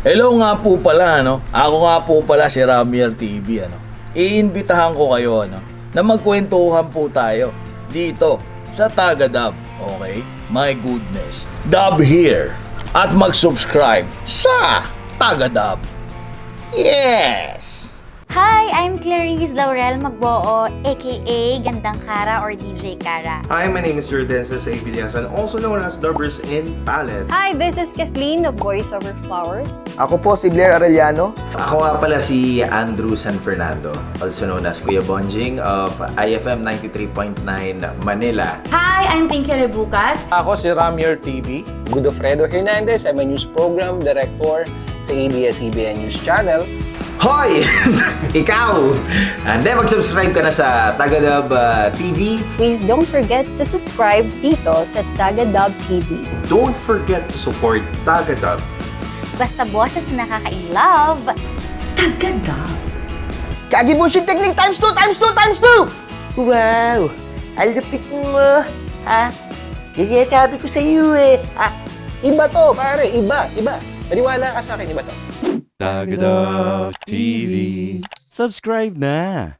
Hello nga po pala, ano? Ako nga po pala si Ramier TV, ano? Iimbitahan ko kayo, ano? Na magkwentuhan po tayo dito sa Tagadab, okay? My goodness. Dub here. At mag-subscribe sa Tagadab. Yes! I'm Clarice Laurel Magboo, aka Gandang Kara or DJ Kara. Hi, my name is Jordances A. Villasan, also known as Dubbers in Palette. Hi, this is Kathleen of Voice Over Flowers. Ako po si Blair Arellano. Ako nga pala si Andrew San Fernando, also known as Kuya Bonjing of IFM 93.9 Manila. Hi, I'm Pinky Rebucas. Ako si Ramier TV. Godofredo Hernandez. I'm a news program director sa ABS-CBN News Channel. Hoy! Ikaw! And then mag-subscribe ka na sa Tagadub uh, TV. Please don't forget to subscribe dito sa Tagadub TV. Don't forget to support Tagadub. Basta boses na nakaka-in-love. Kagi bullshit technique times 2, times 2, times 2! Wow! Alupit mo, ha? Kasi sabi ko sa iyo eh. Ha? Iba to, pare. Iba, iba. Maniwala ka sa akin, iba to. Tagadog TV. Subscribe na!